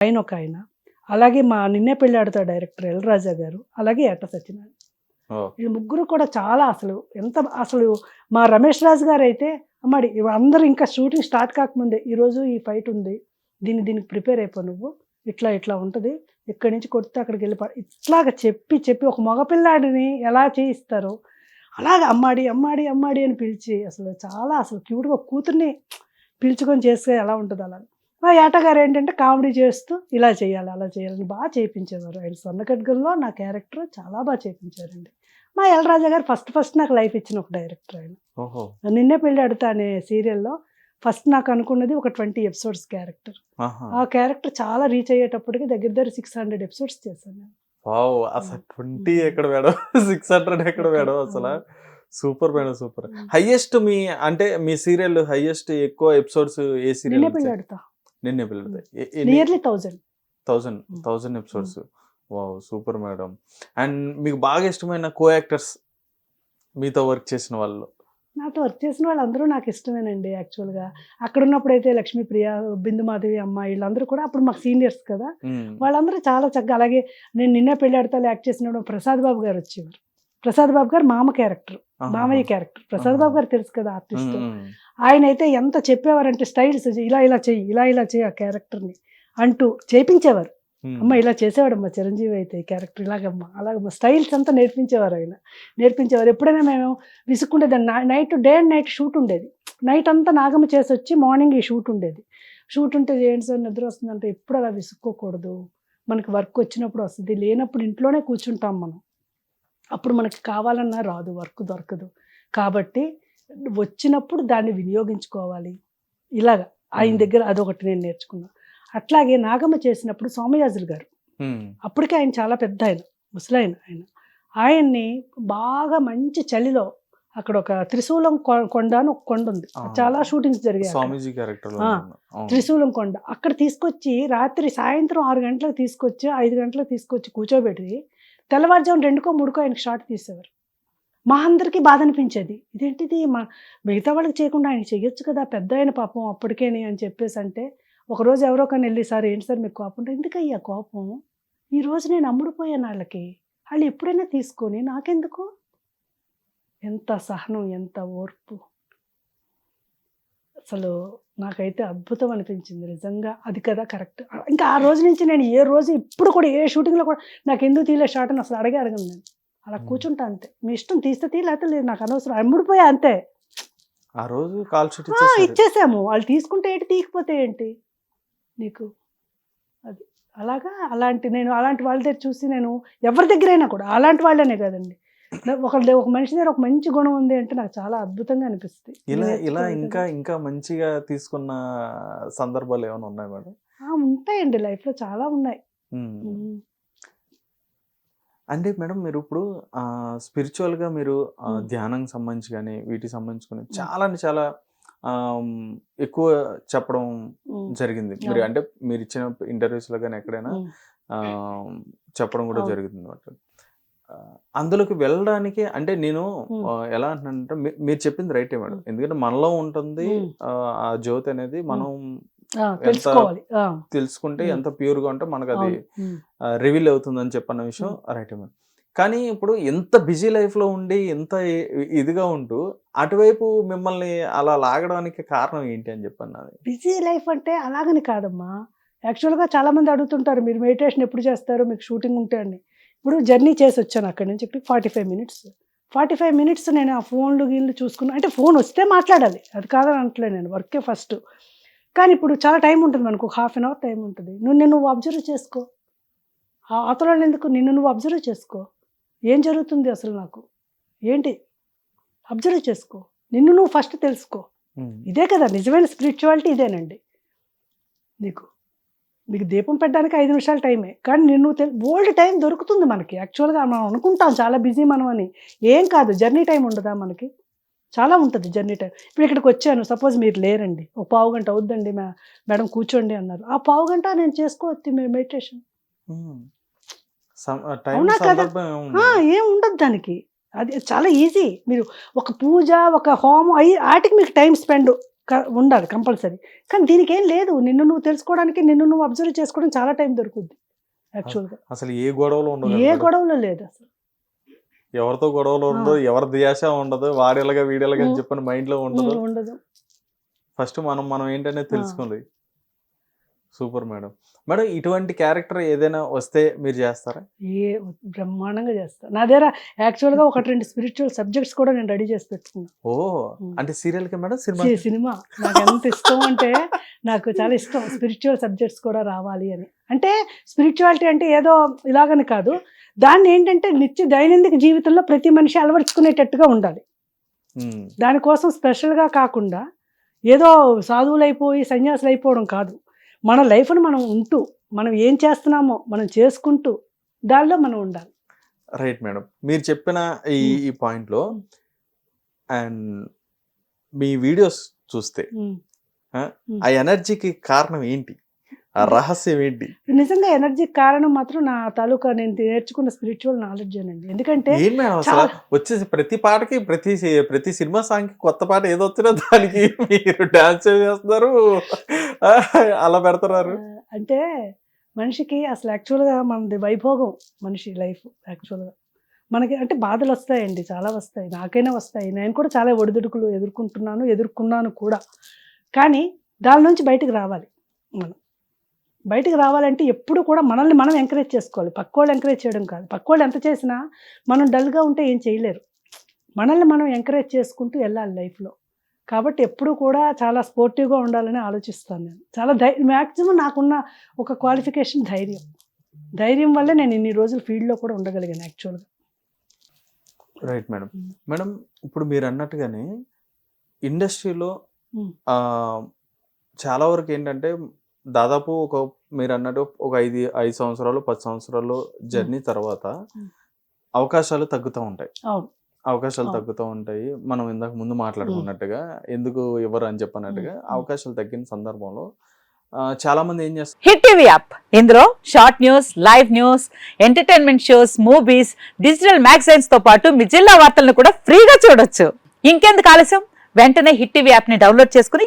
ఆయన ఒక ఆయన. అలాగే మా నిన్నే పెళ్ళాడుతా డైరెక్టర్ ఎల్ రాజా గారు. అలాగే ఏట సత్యనారాయణ. ఈ ముగ్గురు కూడా చాలా అసలు ఎంత అసలు మా రమేష్ రాజు గారు అయితే అమ్మాడి అందరూ ఇంకా షూటింగ్ స్టార్ట్ కాకముందే ఈరోజు ఈ ఫైట్ ఉంది. దీన్ని దీనికి ప్రిపేర్ అయిపో నువ్వు. ఇట్లా ఇట్లా ఉంటుంది. ఇక్కడి నుంచి కొడితే అక్కడికి వెళ్ళి పడ- ఇట్లాగ చెప్పి చెప్పి ఒక మగపిల్లాడిని ఎలా చేయిస్తారో. అలాగ అమ్మాడి అమ్మాడి అమ్మాడి అని పిలిచి అసలు చాలా అసలు క్యూట్గా కూతుర్ని పిలుచుకొని చేస్తే ఎలా ఉంటుంది అలా మా ఏటగారు ఏంటంటే కామెడీ చేస్తూ ఇలా చేయాలి అలా చేయాలని బాగా చేయించేవారు ఆయన సొన్నకడ్గల్లో నా క్యారెక్టర్ చాలా బాగా చేయించారండి మా ఎల్ రాజా గారు ఫస్ట్ ఫస్ట్ నాకు లైఫ్ ఇచ్చిన ఒక డైరెక్టర్ ఆయన. నిన్నే పెళ్ళి అడుతా అనే సీరియల్లో ఫస్ట్ నాకు అనుకున్నది ఒక ట్వంటీ ఎపిసోడ్స్ క్యారెక్టర్. ఆ క్యారెక్టర్ చాలా రీచ్ అయ్యేటప్పటికి దగ్గర దగ్గర సిక్స్ హండ్రెడ్ ఎపిసోడ్స్ చేశాను నేను. అసలు ట్వంటీ ఎక్కడ మేడం సిక్స్ హండ్రెడ్ ఎక్కడ మేడం అసలు. Super madam super. హైయెస్ట్ మీ అంటే మీ సీరియల్ హైయెస్ట్ ఎక్కువ ఎపిసోడ్స్ ఏ సీరియల్ నిన్నే పిల్లలు nearly thousand thousand. Thousand episodes wow super madam and మీకు బాగా ఇష్టమైన కో యాక్టర్స్ మీతో వర్క్ చేసిన వాళ్ళు? నాతో వర్క్ చేసిన వాళ్ళందరూ నాకు ఇష్టమేనండి యాక్చువల్గా అక్కడ ఉన్నప్పుడు అయితే లక్ష్మీప్రియ బిందుమాధవి అమ్మ వీళ్ళందరూ కూడా అప్పుడు మాకు సీనియర్స్ కదా. Mm. వాళ్ళందరూ చాలా చక్కగా అలాగే నేను నిన్నే పెళ్ళాడతాలు యాక్ట్ చేసినప్పుడు ప్రసాద్ బాబు గారు వచ్చేవారు. ప్రసాద్ బాబు గారు మామ క్యారెక్టర్. మామయ్య క్యారెక్టర్. ప్రసాద్ బాబు గారు తెలుసు కదా ఆర్టిస్ట్. ఆయన అయితే ఎంత చెప్పేవారంటే స్టైల్స్ ఇలా ఇలా చెయ్యి ఇలా ఇలా చెయ్యి ఆ క్యారెక్టర్ని అంటూ చేపించేవారు. అమ్మ ఇలా చేసేవాడమ్మ చిరంజీవి అయితే క్యారెక్టర్ ఇలాగమ్మ అలాగమ్మ. స్టైల్స్ అంతా నేర్పించేవారు ఆయన. నేర్పించేవారు. ఎప్పుడైనా మేము విసుక్కుంటే దాన్ని night day and night shoot ఉండేది. నైట్ అంతా నాగమ్మ చేసి వచ్చి మార్నింగ్ ఈ షూట్ ఉండేది. షూట్ ఉంటే ఏంటి సార్ నిద్ర వస్తుందంటే ఎప్పుడు అలా విసుక్కోకూడదు. మనకి వర్క్ వచ్చినప్పుడు వస్తుంది. లేనప్పుడు ఇంట్లోనే కూర్చుంటాం మనం. అప్పుడు మనకి కావాలన్నా రాదు వర్క్ దొరకదు. కాబట్టి వచ్చినప్పుడు దాన్ని వినియోగించుకోవాలి. ఇలాగా ఆయన. దగ్గర అదొకటి నేను నేర్చుకున్నా. అట్లాగే నాగమ్మ చేసినప్పుడు సోమయాజులు గారు. అప్పటికే ఆయన చాలా పెద్ద ఆయన ముసలాయన ఆయన. ఆయన్ని బాగా మంచి చలిలో అక్కడ ఒక త్రిశూలం కొండ అని ఒక కొండ ఉంది. చాలా షూటింగ్స్ జరిగాయి త్రిశూలం కొండ. అక్కడ తీసుకొచ్చి రాత్రి సాయంత్రం ఆరు గంటలకు తీసుకొచ్చి ఐదు గంటలకు తీసుకొచ్చి కూర్చోబెట్టి తెల్లవారుజాము రెండుకో మూడుకో ఆయనకి షార్ట్ తీసేవారు. మా అందరికీ బాధ అనిపించేది. ఇదేంటిది? మా మిగతా వాళ్ళకి చేయకుండా ఆయన చేయొచ్చు కదా పెద్ద ఆయన పాపం అప్పటికేని అని చెప్పేసి అంటే ఒకరోజు ఎవరో కానీ వెళ్ళి సార్ ఏంటి సార్ మీకు కోపం? ఎందుకయ్యా కోపం? ఈరోజు నేను అమ్ముడుపోయాను వాళ్ళకి. వాళ్ళు ఎప్పుడైనా తీసుకొని నాకెందుకు? ఎంత సహనం ఎంత ఓర్పు. అసలు నాకైతే అద్భుతం అనిపించింది. నిజంగా అది కదా కరెక్ట్. ఇంకా ఆ రోజు నుంచి నేను ఏ రోజు ఇప్పుడు కూడా ఏ షూటింగ్లో కూడా నాకు ఎందుకు తీలే షాట్ అని అసలు అడిగే అడగను నేను. అలా. కూర్చుంటా అంతే. మీ ఇష్టం తీస్తే తీ లేకపోతే లేదు నాకు అనవసరం. అమ్ముడిపోయా అంతే. ఆ రోజు కాల్ షీట్ ఇచ్చేసాము. వాళ్ళు తీసుకుంటే ఏంటి తీయకపోతే ఏంటి? నీకు అది అలాగా అలాంటి నేను అలాంటి వాళ్ళ దగ్గర చూసి నేను ఎవరి దగ్గరైనా కూడా అలాంటి వాళ్ళనే కదండి. ఒక ఒక మనిషి దగ్గర ఒక మంచి గుణం ఉంది అంటే నాకు చాలా అద్భుతంగా అనిపిస్తుంది ఇలా ఇలా ఇంకా. ఇంకా మంచిగా తీసుకున్న సందర్భాలు ఏమైనా ఉన్నాయి మేడం ఉంటాయండి లైఫ్లో చాలా ఉన్నాయి. అంటే మేడం మీరు ఇప్పుడు స్పిరిచువల్గా మీరు. ధ్యానం సంబంధించి కానీ వీటికి సంబంధించుకుని చాలా అంటే చాలా ఎక్కువ చెప్పడం. జరిగింది మీరు. అంటే మీరు ఇచ్చిన ఇంటర్వ్యూస్లో కానీ ఎక్కడైనా చెప్పడం కూడా. జరుగుతుంది అందులోకి వెళ్ళడానికి అంటే నేను ఎలా అంటున్నానంటే మీరు చెప్పింది రైటే మేడం. ఎందుకంటే మనలో ఉంటుంది. ఆ, జ్యోతి అనేది మనం తెలుసుకుంటే. ఎంత ప్యూర్గా ఉంటే మనకు అది. రివీల్ అవుతుందని చెప్పన్న విషయం రైట్ మేడం. కానీ ఇప్పుడు ఎంత బిజీ లైఫ్లో ఉండి ఎంత ఇదిగా ఉంటూ అటువైపు మిమ్మల్ని అలా లాగడానికి కారణం ఏంటి అని చెప్పాను నాది బిజీ లైఫ్ అంటే అలాగని కాదమ్మా. యాక్చువల్గా చాలా మంది అడుగుతుంటారు మీరు మెడిటేషన్ ఎప్పుడు చేస్తారు? మీకు షూటింగ్ ఉంటే అని. ఇప్పుడు జర్నీ చేసి వచ్చాను అక్కడి నుంచి చెప్పి forty five minutes forty five minutes నేను ఆ ఫోన్లు గీన్లు చూసుకున్నా. అంటే ఫోన్ వస్తే మాట్లాడాలి. అది కాదని అంటలే నేను వర్కే ఫస్ట్ కానీ ఇప్పుడు చాలా టైం ఉంటుంది మనకు హాఫ్ అన్ అవర్ టైం ఉంటుంది. నువ్వు నిన్ను నువ్వు అబ్జర్వ్ చేసుకో. ఆ అవతల ఎందుకు? నిన్ను నువ్వు అబ్జర్వ్ చేసుకో. ఏం జరుగుతుంది అసలు నాకు? ఏంటి? అబ్జర్వ్ చేసుకో. నిన్ను నువ్వు ఫస్ట్ తెలుసుకో. ఇదే కదా నిజమైన స్పిరిచువాలిటీ ఇదేనండి. నీకు మీకు దీపం పెట్టడానికి ఐదు నిమిషాల టైమే. కానీ నేను తెల్ ఓల్డ్ టైం దొరుకుతుంది మనకి. యాక్చువల్గా మనం అనుకుంటాం చాలా బిజీ మనం అని. ఏం కాదు జర్నీ టైం ఉండదా మనకి? చాలా ఉంటుంది జర్నీ టైం. ఇప్పుడు ఇక్కడికి వచ్చాను. సపోజ్ మీరు లేరండి. ఒక పావు గంట అవుద్దండి మే మేడం కూర్చోండి అన్నారు. ఆ పావు గంట నేను చేసుకోవచ్చు మీ మెడిటేషన్? అవునా కదా? ఏం ఉండదు. దానికి. అది చాలా ఈజీ. మీరు ఒక పూజ ఒక హోమం అయ్యి వాటికి మీకు టైం స్పెండ్. ఉండాలి కంపల్సరీ. కానీ దీనికి ఏం లేదు. నిన్ను నువ్వు తెలుసుకోవడానికి నిన్ను నువ్వు అబ్జర్వ్ చేసుకోవడం చాలా టైం దొరుకుద్ది యాక్చువల్గా. అసలు ఏ గొడవలు ఉండవు ఏ. గొడవలు లేదు అసలు. ఎవరితో గొడవలు ఉండదు ఎవరి దియాశ ఉండదు వాడేలాగా వీడేలాగా అని. చెప్పని మైండ్లో ఉండదు ఉండదు. ఫస్ట్ మనం మనం ఏంటనే తెలుసుకుంది సూపర్ మేడం. మేడం ఇటువంటి క్యారెక్టర్ ఏదైనా వస్తే మీరు చేస్తారా? ఏ బ్రహ్మాండంగా చేస్తా. నా దగ్గర యాక్చువల్గా ఒకటి రెండు స్పిరిచువల్ సబ్జెక్ట్స్ కూడా నేను రెడీ చేసి పెట్టుకున్నా. ఓ. అంటే సీరియల్కి మేడం? సినిమా? సినిమా. నాకు ఎంత ఇష్టం అంటే నాకు చాలా ఇష్టం. స్పిరిచువల్ సబ్జెక్ట్స్ కూడా రావాలి అని. అంటే స్పిరిచువాలిటీ అంటే ఏదో ఇలాగని కాదు. దాన్ని ఏంటంటే నిత్య దైనందిక జీవితంలో ప్రతి మనిషి అలవర్చుకునేటట్టుగా ఉండాలి. దానికోసం స్పెషల్గా కాకుండా ఏదో సాధువులు అయిపోయి సన్యాసులు అయిపోవడం కాదు. మన లైఫ్ను మనం ఉంటూ మనం ఏం చేస్తున్నామో మనం చేసుకుంటూ దానిలో మనం ఉండాలి రైట్ మేడం మీరు చెప్పిన ఈ. ఈ పాయింట్లో అండ్ మీ వీడియోస్ చూస్తే. ఆ ఎనర్జీకి కారణం ఏంటి ఆ రహస్యం ఏంటి? నిజంగా ఎనర్జీకి కారణం మాత్రం నా తాలూకా నేను నేర్చుకున్న స్పిరిచువల్ నాలెడ్జ్ అండి ఎందుకంటే ఏం మేడం అసలు వచ్చేసి ప్రతి పాటకి ప్రతి ప్రతి సినిమా సాంగ్కి కొత్త పాట ఏదో వచ్చినా దానికి మీరు డాన్స్ చేస్తున్నారు. అలా పెడుతున్నారు. ఆ, అంటే మనిషికి అసలు యాక్చువల్గా మనది వైభోగం మనిషి లైఫ్ యాక్చువల్గా మనకి అంటే బాధలు వస్తాయండి చాలా వస్తాయి. నాకైనా వస్తాయి. నేను కూడా చాలా ఒడిదుడుకులు ఎదుర్కొంటున్నాను ఎదుర్కొన్నాను కూడా. కానీ దాని నుంచి బయటికి రావాలి మనం. బయటికి రావాలంటే ఎప్పుడు కూడా మనల్ని మనం ఎంకరేజ్ చేసుకోవాలి. పక్కోళ్ళు ఎంకరేజ్ చేయడం కాదు. పక్కోళ్ళు ఎంత చేసినా మనం డల్గా ఉంటే ఏం చేయలేరు. మనల్ని మనం ఎంకరేజ్ చేసుకుంటూ వెళ్ళాలి లైఫ్లో కాబట్టి ఎప్పుడు కూడా చాలా స్పోర్టివ్గా ఉండాలని ఆలోచిస్తాను నేను. చాలా ధై మ్యాక్సిమం నాకున్న ఒక క్వాలిఫికేషన్ ధైర్యం. ధైర్యం వల్లే నేను ఇన్ని రోజులు ఫీల్డ్లో కూడా ఉండగలిగాను యాక్చువల్గా రైట్ మేడం. మేడం ఇప్పుడు మీరు అన్నట్టుగానే ఇండస్ట్రీలో. ఆ, చాలా వరకు ఏంటంటే దాదాపు ఒక మీరు అన్నట్టు ఒక ఐదు ఐదు సంవత్సరాలు పది సంవత్సరాలు జర్నీ తర్వాత. అవకాశాలు తగ్గుతూ ఉంటాయి. అవకాశాలు. తగ్గుతూ ఉంటాయి. మనం ఇందాక ముందు మాట్లాడుకున్నట్టుగా ఎందుకు ఇవ్వరు అని చెప్పన్నట్టుగా ఉమ్. అవకాశాలు తగ్గిన సందర్భంలో చాలా మంది ఏం చేస్తారు హిట్ టీవీ యాప్. ఇందులో short news live news entertainment shows movies digital మ్యాగజైన్స్తో పాటు మీ జిల్లా వార్తలను కూడా ఫ్రీగా చూడొచ్చు. ఇంకెందుకు ఆలస్యం? వెంటనే హిట్ టీవీ యాప్ని డౌన్లోడ్ చేసుకుని